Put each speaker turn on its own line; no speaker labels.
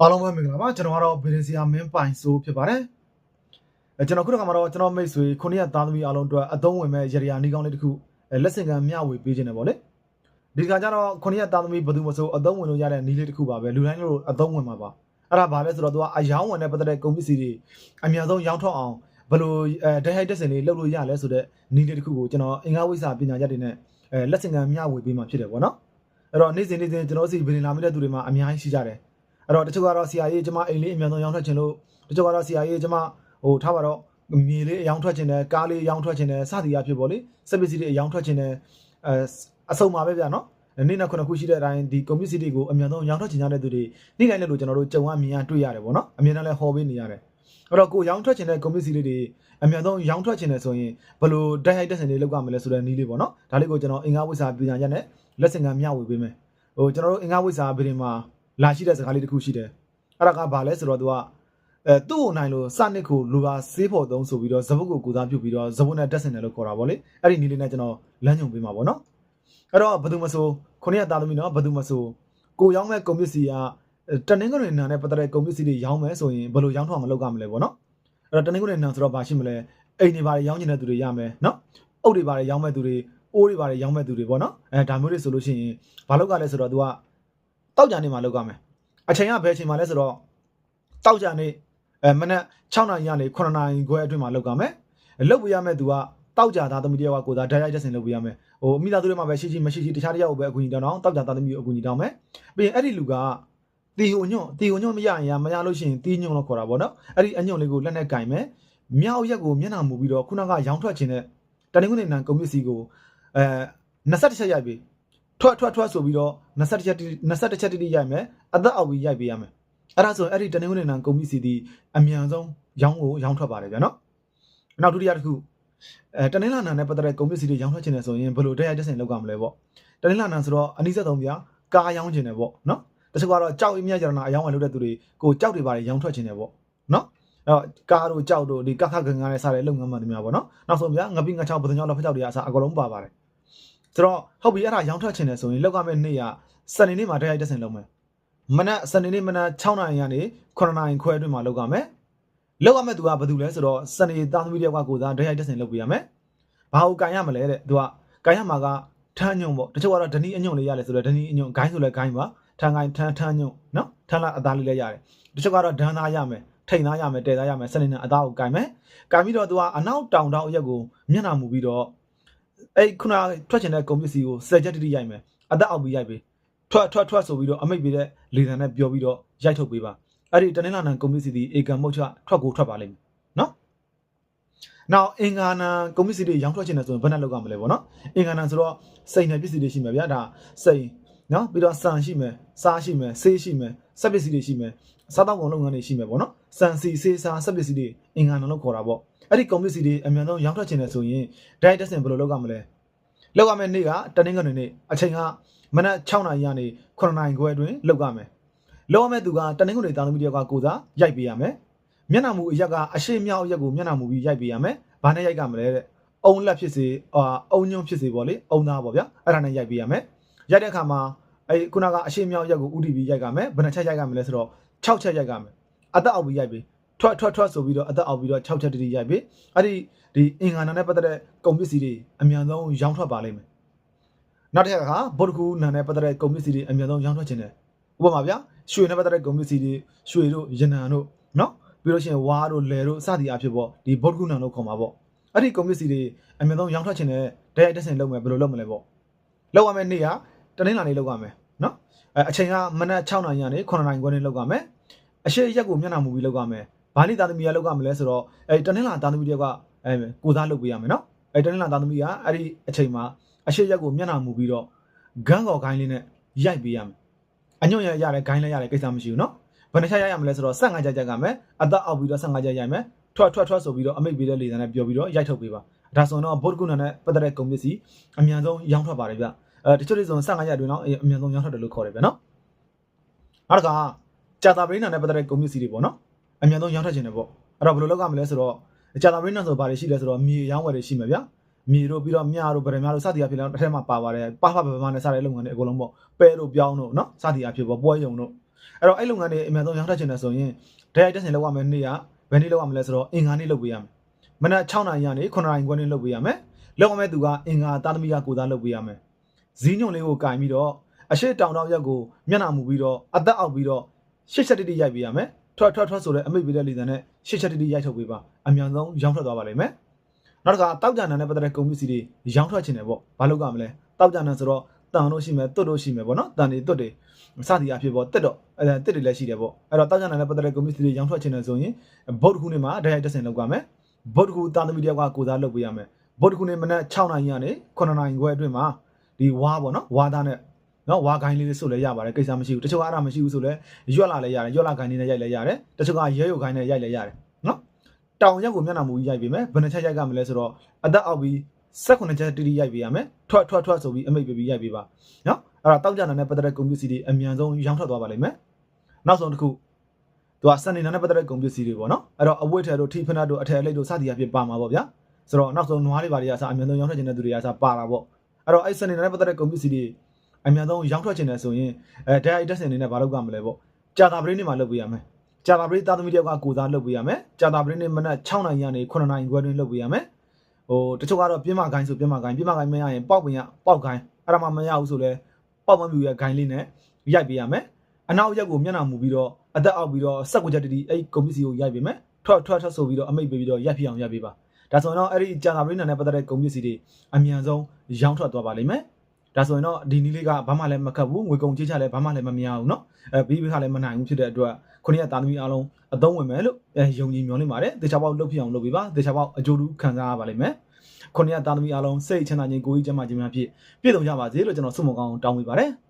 အားလုံးပဲမင်္ဂလာပါကျွန်တော်ကတော့ဗီဒီစီယာမင်းပိုင်ဆိုဖြစ်ပါတယ်အဲကျွန်တော်ခုတစ်ခါမှာတော့ကျွန်တော်မိတ်ဆွေခုနှစ်ရက်သားသမီးအားလုံးအတွက်အသုံးဝင်မဲ့ရရနီးကောင်းလေးတစ်ခုအဲလက်ဆင့်ကမ်းမျှဝေပေးခြင်းတယ်ပေါ့လေဒီကကြတော့ခုနှစ်ရက်သားသမီးဘယ်သူမှဆိုအသုံးဝင်လို့ရတဲ့နီးလေးတစ်ခုပါပဲလူတိုင်းလို့အသုံးဝင်မှာပါအဲ့ဒါဘာလဲဆိုတော့သူကအယောင်းဝင်တဲ့ပတ်သက်တဲ့ကုန်ပစ္စည်းတွေအများဆုံးရောင်းထွက်အောင်ဘယ်လိုအဲဒိုင်ဟိုက်တက်စင်လေးလုပ်လို့ရလဲဆိုတော့နီးလေးတစ်ခုကိုကျွန်တော်အင်္ဂါဝိစာပညာရပ်တွေနဲ့အဲလက်ဆင့်ကမ်းမျှဝေပေးမှာဖြစ်တယ်ပေါ့နော်အဲ့တော့နေ့စဉ်နေ့စဉ်ကျွန်တော်စီဗီဒီလာမိတဲ့သူတွေမှာအများကြီးရှိကြတယ် အဲ့တော့တချို့ကတော့ CIA ကျမအိမ်လေးအမြန်ဆုံးရောင်းထွက်ခြင်းလို့တချို့ကတော့ CIA ကျမဟိုထားပါတော့မြေလေးအယောင်းထွက်ခြင်းနဲ့ကားလေးအယောင်းထွက်ခြင်းနဲ့စသည်အဖြစ်ပေါ့လေစက်ပစ္စည်းတွေအယောင်းထွက်ခြင်းနဲ့အဲအစုံပါပဲဗျာနော်နေ့နဲ့ခုနှစ်ခုရှိတဲ့အတိုင်းဒီကွန်ပျူတာတွေကိုအမြန်ဆုံးရောင်းထွက်ခြင်းကြတဲ့သူတွေနေ့တိုင်းလည်းလို့ကျွန်တော်တို့ကြုံရမြင်ရတွေ့ရတယ်ပေါ့နော်အမြင်နဲ့လည်းဟောပေးနေရတယ်အဲ့တော့ကိုရောင်းထွက်ခြင်းတဲ့ကွန်ပျူတာတွေအမြန်ဆုံးရောင်းထွက်ခြင်းနဲ့ဆိုရင်ဘယ်လိုတိုက်ရိုက်တက်စင်လေးလောက်ကမလဲဆိုတဲ့နည်းလေးပေါ့နော်ဒါလေးကိုကျွန်တော်အင်္ဂါဝိစာပညာရက်နဲ့လက်ဆင့်ကမ်းမျှဝေပေးမယ်ဟိုကျွန်တော်တို့အင်္ဂါဝိစာဗီဒီမှာ လာရှိတဲ့စကားလေးတစ်ခုရှိတယ်အဲ့ဒါကဘာလဲဆိုတော့ तू ကအဲသူ့ကိုနိုင်လို့စနစ်ကိုလူပါဆေးဖို့သုံးဆိုပြီးတော့ဇဘုတ်ကိုကူစားပြုတ်ပြီးတော့ဇဘုတ်နဲ့တက်ဆင်တယ်လို့ခေါ်တာဗောလေအဲ့ဒီနည်းလေးနဲ့ကျွန်တော်လမ်းညွှန်ပေးမှာဗောနော်အဲ့တော့ဘယ်သူမဆိုခုနှစ်ရက်သားသမီးနော်ဘယ်သူမဆိုကိုရောင်းမဲ့ကွန်ပျူတာကတနင်္ဂနွေနာနဲ့ပတ်သက်တဲ့ကွန်ပျူတာတွေရောင်းမယ်ဆိုရင်ဘယ်လိုရောင်းထောင်မလုပ်ကြမလဲဗောနော်အဲ့တော့တနင်္ဂနွေနာဆိုတော့ဘာရှိမလဲအိမ်တွေဘာတွေရောင်းနေတဲ့သူတွေရမယ်နော်အုပ်တွေဘာတွေရောင်းမဲ့သူတွေအိုးတွေဘာတွေရောင်းမဲ့သူတွေဗောနော်အဲဒါမျိုးတွေဆိုလို့ရှိရင်ဘာလုပ်ကြလဲဆိုတော့ तू က တောက်ကြနေမှာလုပ်ကြမယ်အချိန်ကဘယ်အချိန်မှလဲဆိုတော့တောက်ကြနေအဲမနက်6နာရီကနေ9နာရီခွဲအတွင်းမှာလောက်ကြမယ်လောက်ပြရမယ့်သူကတောက်ကြသားသမီးတယောက်ကကိုသာဓာတ်ရိုက်တဲ့ဆင်လုပ်ပြရမယ်ဟိုမိသားစုတွေမှာပဲရှိရှိမရှိရှိတခြားတယောက်ကိုပဲအကူအညီတောင်းတော့တောက်ကြသားသမီးကိုအကူအညီတောင်းမယ်ပြီးရင်အဲ့ဒီလူကတီဟိုညွန့်တီဟိုညွန့်မရရင်မရလို့ရှိရင်တီးညွန့်လို့ခေါ်တာပေါ့နော်အဲ့ဒီအညွန့်လေးကိုလက်နဲ့ကင်မယ်မြောက်ရက်ကိုမျက်နှာမူပြီးတော့ခုနကရောင်းထွက်ခြင်းနဲ့တနင်္ဂနွေနံကုန်ပစ္စည်းကိုအဲ21ချက်ရိုက်ပြီး ထွက်ထွက်ထွက်ဆိုပြီးတော့21ချက်21ချက်တိတိရိုက်မယ်အသက်အောက်ပြီးရိုက်ပေးရမယ်အဲ့ဒါဆိုရင်အဲ့ဒီတနင်္ဂနွေနံကုန်ပစ္စည်းဒီအမြန်ဆုံးရောင်းကိုရောင်းထွက်ပါတယ်ဗျာနော်နောက်ဒုတိယတစ်ခုအဲတနင်္လာနံနဲ့ပတ်သက်တဲ့ကုန်ပစ္စည်းတွေရောင်းထွက်ခြင်းနဲ့ဆိုရင်ဘယ်လိုတရားတက်ဆင်လောက်ကြမလဲပေါ့တနင်္လာနံဆိုတော့အနည်းဆက်ဆုံးဗျာကားရောင်းခြင်းနဲ့ပေါ့နော်တချို့ကတော့ကြောက်အမြတ်ကြရနာအယောင်းဝယ်လုပ်တဲ့သူတွေကိုကြောက်တွေပါတယ်ရောင်းထွက်ခြင်းနဲ့ပေါ့နော်အဲ့တော့ကားတို့ကြောက်တို့ဒီကခခငငနဲ့စားတဲ့လုပ်ငန်းမှန်တွေများပေါ့နော်နောက်ဆုံးဗျာငပိငချောက်ပဒညောက်လောက်ဖက်ချောက်တွေအစားအကုန်လုံးပါပါတယ် ဆိုတော့ဟုတ်ပြီအဲ့ဒါရောင်းထွက်ခြင်းနဲ့ဆိုရင်လောက်ကမဲ့နေ့ကစနေနေ့မှာတရားတက်ဆင်လုပ်မယ်မနက်စနေနေ့မနက်6နာရီကနေ9နာရီခွဲအတွင်းမှာလောက်ရမယ်။လောက်ရမယ့်သူကဘာတူလဲဆိုတော့စနေသားသမီးတယောက်ကကိုသာဓာတ်ရိုက်တက်ဆင်လုပ်ပြရမယ်။ဘာကိုကန်ရမလဲတဲ့သူကကန်ရမှာကထန်းညုံပေါ့တချို့ကတော့ဒနီအညုံလေးရလဲဆိုတော့ဒနီအညုံဂိုင်းဆိုလဲဂိုင်းပါထန်းဂိုင်းထန်းထန်းညုံနော်ထန်းလာအသားလေးလည်းရတယ်။တချို့ကတော့ဒန်းသားရမယ်ထိန်သားရမယ်တဲသားရမယ်စနေနေ့အသားကိုကန်မယ်။ကန်ပြီးတော့သူကအနောက်တောင်တောင်အရက်ကိုမျက်နှာမူပြီးတော့ အဲ့ခုနကထွက်ချင်တဲ့ကုန်ပစ္စည်းကိုစက်ချက်တိတိရိုက်မယ်။အသက်အောက်ပြီးရိုက်ပြီးထွက်ထွက်ထွက်ဆိုပြီးတော့အမိတ်ပေးတဲ့လေသံနဲ့ပြောပြီးတော့ရိုက်ထုတ်ပေးပါအဲ့ဒီတနင်္လာနံကွန်ပျူတာစီအေကံမုတ်ချထွက်ကိုထွက်ပါလိမ့်မယ်နော်နောက်အင်္ဂါနံကွန်ပျူတာစီတွေရောင်းထွက်ချင်တယ်ဆိုရင်ဘယ်နဲ့လောက်ကမလဲပေါ့နော်အင်္ဂါနံဆိုတော့စိတ်နဲ့ပစ္စည်းတွေရှိမယ်ဗျာဒါစိတ်နော်ပြီးတော့စံရှိမယ်စားရှိမယ်ဆေးရှိမယ်စက်ပစ္စည်းတွေရှိမယ်စားတောက်ကုန်လုပ်ငန်းတွေရှိမယ်ပေါ့နော်စံစီဆေးစားစက်ပစ္စည်းတွေအင်္ဂါနံလို့ခေါ်တာပေါ့ အဲ့ဒီကွန်ပျူတာစီတွေအမြန်ဆုံးရောင်းထွက်ချင်တယ်ဆိုရင် direct testing ဘယ်လိုလုပ်ကမလဲလောက်ရမယ့်နေ့ကတနင်္ဂနွေနေ့အချိန်ကမနက်6နာရီကနေ9နာရီခွဲအတွင်းလောက်ရမယ်။လောက်ရမယ့်သူကတနင်္ဂနွေသားသမီးတယောက်ကကိုစားရိုက်ပေးရမယ်။မျက်နှာမူအရက်ကအရှိမြောက်အရက်ကိုမျက်နှာမူပြီးရိုက်ပေးရမယ်။ဘာနဲ့ရိုက်ကမလဲတဲ့။အုံလက်ဖြစ်စေအာအုံညွန့်ဖြစ်စေပေါ့လေ။အုံသားပေါ့ဗျာ။အဲ့ဒါနဲ့ရိုက်ပေးရမယ်။ရိုက်တဲ့အခါမှာအဲ့ခုနကအရှိမြောက်အရက်ကိုဥတီပြီးရိုက်ကမယ်။ဘယ်နှချက်ရိုက်ကမလဲဆိုတော့6ချက်ရိုက်ကမယ်။အသက်အောက်ပြီးရိုက်ပေး။ ထွက်ထွက်ထွက်ဆိုပြီးတော့အသက်အောက်ပြီးတော့6ချက်တတိရိုက်ပေး။အဲ့ဒီဒီအင်္ဂါနာနဲ့ပတ်သက်တဲ့ကုန်ပစ္စည်းတွေအများဆုံးရောင်းထွက်ပါလိမ့်မယ်။နောက်တစ်ခါကဗုဒ္ဓကူနာနဲ့ပတ်သက်တဲ့ကုန်ပစ္စည်းတွေအများဆုံးရောင်းထွက်ခြင်းတယ်ဥပမာဗျာရွှေနဲ့ပတ်သက်တဲ့ကုန်ပစ္စည်းတွေရွှေတို့ရနံတို့နော်ပြီးလို့ရှိရင်ဝါတို့လယ်တို့စသည်အဖြစ်ပေါ့ဒီဗုဒ္ဓကူနာတို့ခေါ်မှာပေါ့အဲ့ဒီကုန်ပစ္စည်းတွေအများဆုံးရောင်းထွက်ခြင်းတဲ့ဒဲတက်ဆင်လုပ်မယ်ဘယ်လိုလုပ်မလဲပေါ့လုပ်ရမယ့်နေ့ကတနင်္လာနေ့လုပ်ရမယ်နော်အဲအချိန်ကမနက်6နာရီကနေ9နာရီခွဲနေလုပ်ရမယ်အရှိရက်ကိုမျက်နှာမူပြီးလုပ်ရမယ် ဘာလိသားသမီးကလောက်ကမလဲဆိုတော့အဲတနင်္လာသားသမီးတယောက်ကအဲကိုစားလုပ်ပေးရမယ်နော်အဲတနင်္လာသားသမီးကအဲ့ဒီအချိန်မှာအရှိရက်ကိုမျက်နှာမူပြီးတော့ဂန်းကော်ဂိုင်းလေးနဲ့ရိုက်ပေးရမယ်အညွန့်ရရတယ်ဂိုင်းလည်းရတယ်ကိစ္စမရှိဘူးနော်ဘယ်နှချရရမလဲဆိုတော့15ကြကြကမယ်အသက်အောက်ပြီးတော့15ကြရိုက်မယ်ထွက်ထွက်ထွက်ဆိုပြီးတော့အမိတ်ပေးတဲ့လေသံနဲ့ပြောပြီးတော့ရိုက်ထုတ်ပေးပါဒါဆိုတော့ဘုတ်ကုဏနဲ့ပတ်သက်တဲ့ကုန်ပစ္စည်းအမြန်ဆုံးရောင်းထွက်ပါတယ်ဗျအဲတချို့တွေဆို15ရက်တွင်တော့အမြန်ဆုံးရောင်းထွက်တယ်လို့ခေါ်တယ်ဗျနော်နောက်တစ်ခါကြာတာပရိနာနဲ့ပတ်သက်တဲ့ကုန်ပစ္စည်းတွေပေါ့နော် အမြန်ဆုံးရောင်းထွက်ခြင်းတယ်ပေါ့အဲ့တော့ဘယ်လိုလုပ်ရမလဲဆိုတော့ကြာတာပရိနာဆိုဘာတွေရှိလဲဆိုတော့မြေရောင်းဝယ်တွေရှိမယ်ဗျမြေတို့ပြီးတော့မြတို့ဗရမတို့စသည်အဖြစ်လည်းအထက်မှာပါပါတယ်ပါဖပပမနဲ့စတဲ့လုပ်ငန်းတွေအကုန်လုံးပေါ့ပဲတို့ပြောင်းတို့နော်စသည်အဖြစ်ပေါ့ပွဲယုံတို့အဲ့တော့အဲ့လုပ်ငန်းတွေအများဆုံးရောင်းထက်ချင်တယ်ဆိုရင်ဒရိုက်တက်ဆင်လောက်ရမယ်နေ့ကဘယ်နေ့လောက်ရမလဲဆိုတော့အင်္ဂါနေ့လောက်ပေးရမယ်မနက်6နာရီကနေ9နာရီခွဲနေ့လောက်ပေးရမယ်လောက်ရမယ့်သူကအင်္ဂါသားသမီးကကိုသားလောက်ပေးရမယ်ဇီးညုံလေးကိုကင်ပြီးတော့အရှိတောင်တောင်ရက်ကိုမျက်နှာမူပြီးတော့အသက်အောက်ပြီးတော့ရှစ်ချက်တိတိရိုက်ပေးရမယ် ထွက်ထွက်ထွက်ဆိုတဲ့အမိတ်ပေးတဲ့လေသံနဲ့ရှစ်ချက်တိတိရိုက်ထုတ်ပေးပါအမြန်ဆုံးရောင်းထွက်သွားပါလိမ့်မယ်နောက်တစ်ခါတောက်ကြံနံနဲ့ပတ်သက်တဲ့ကုန်ပစ္စည်းတွေရောင်းထွက်ချင်တယ်ပေါ့ဘာလို့ကမလဲတောက်ကြံနံဆိုတော့တန်တို့ရှိမယ်တွတ်တို့ရှိမယ်ပေါ့နော်တန်တွေတွတ်တွေစသည်အဖြစ်ပေါ့တက်တော့အဲတက်တွေလည်းရှိတယ်ပေါ့အဲ့တော့တောက်ကြံနံနဲ့ပတ်သက်တဲ့ကုန်ပစ္စည်းတွေရောင်းထွက်ချင်တယ်ဆိုရင်ဘုတ်တစ်ခုနေမှာဒရိုက်တက်ဆင်လောက်ရမယ်ဘုတ်တစ်ခုတာသမီတယောက်ကကိုစားလုပ်ပေးရမယ်ဘုတ်တစ်ခုနေမနက်6နာရီကနေ9နာရီခွဲအတွင်းမှာဒီဝါပေါ့နော်ဝါသားနဲ့ နော်ဝါကိုင်းလေးဆိုလည်းရပါတယ်ကိစ္စမရှိဘူးတချို့ကအဲ့ဒါမရှိဘူးဆိုလည်းရွက်လာလည်းရတယ်ရွက်လာကိုင်းလေးနဲ့ရိုက်လည်းရတယ်တချို့ကရဲရုပ်ကိုင်းနဲ့ရိုက်လည်းရတယ်နော်တောင်ရက်ကိုမျက်နှာမူကြီးရိုက်ပေးမယ်ဘယ်နှချက်ရိုက်ကမလဲဆိုတော့အသက်အောက်ပြီး16ချက်တိတိရိုက်ပေးရမယ်ထွက်ထွက်ထွက်ဆိုပြီးအမိတ်ပေးပြီးရိုက်ပေးပါနော်အဲ့တော့တောက်ကြတဲ့ပတ်သက်တဲ့ကုန်ပစ္စည်းတွေအမြန်ဆုံးရောင်းထွက်သွားပါလိမ့်မယ်နောက်ဆုံးတစ်ခုသူကစနေနာနဲ့ပတ်သက်တဲ့ကုန်ပစ္စည်းတွေပေါ့နော်အဲ့တော့အဝတ်ထည်တို့ထိဖနတ်တို့အထည်အလိပ်တို့စသည်အဖြစ်ပါမှာပေါ့ဗျာဆိုတော့နောက်ဆုံးနွားလေးပါတွေအစားအမြန်ဆုံးရောင်းထွက်ခြင်းတဲ့သူတွေအစားပါတာပေါ့အဲ့တော့အဲ့စနေနာနဲ့ပတ်သက်တဲ့ကုန်ပစ္စည်းတွေ အမြန်ဆုံးရောင်းထွက်ခြင်းနဲ့ဆိုရင်အဲဒိုင်တက်စင်နေနဲ့ဘာလုပ်ကမလဲပေါ့ကြာတာပရင်းနေမှာလုပ်ပေးရမယ်ကြာတာပရိသတ်သမီးတယောက်ကကိုစားလုပ်ပေးရမယ်ကြာတာပရိနေ့မနက်6နာရီကနေ9နာရီခွဲတွင်လုပ်ပေးရမယ်ဟိုတချို့ကတော့ပြင်းမကိုင်းဆိုပြင်းမကိုင်းပြင်းမကိုင်းမရရင်ပေါက်ပင်ရပေါက်ကိုင်းအဲ့ဒါမှမရဘူးဆိုလဲပေါက်မပြူရဲ့ဂိုင်းလေးနဲ့ရိုက်ပေးရမယ်အနောက်ရက်ကိုမျက်နှာမူပြီးတော့အသက်အောက်ပြီးတော့စက်ကိုချက်တတိအဲ့ကွန်ပစ္စည်းကိုရိုက်ပေးမယ်ထွက်ထွက်ထွက်ဆိုပြီးတော့အမိတ်ပေးပြီးတော့ရိုက်ပြအောင်ရိုက်ပေးပါဒါဆိုရင်တော့အဲ့ဒီကြာတာပရိနာနဲ့ပတ်သက်တဲ့ကွန်ပစ္စည်းတွေအမြန်ဆုံးရောင်းထွက်သွားပါလိမ့်မယ် ဒါဆိုရင်တော့ဒီနီးလေးကဘာမှလည်းမခတ်ဘူးငွေကုန်ကြေးချလည်းဘာမှလည်းမများဘူးเนาะအဲဘီဘီကလည်းမနိုင်ဘူးဖြစ်တဲ့အတွက် ခုနှစ်ရက်သားသမီးအားလုံးအသုံးဝင်မယ်လို့အဲယုံကြည်မျှော်လင့်ပါတယ်။တေချာပေါက်လုပ်ပြအောင်လုပ်ပေးပါ။တေချာပေါက်အကျိုးတူခံစားရပါလိမ့်မယ်။ခုနှစ်ရက်သားသမီးအားလုံးစိတ်ချမ်းသာခြင်းကိုယ်ကြီးကျန်းမာခြင်းများဖြင့်ပြည့်စုံကြပါစေလို့ကျွန်တော်ဆုမကောင်းတောင်းပေးပါတယ်။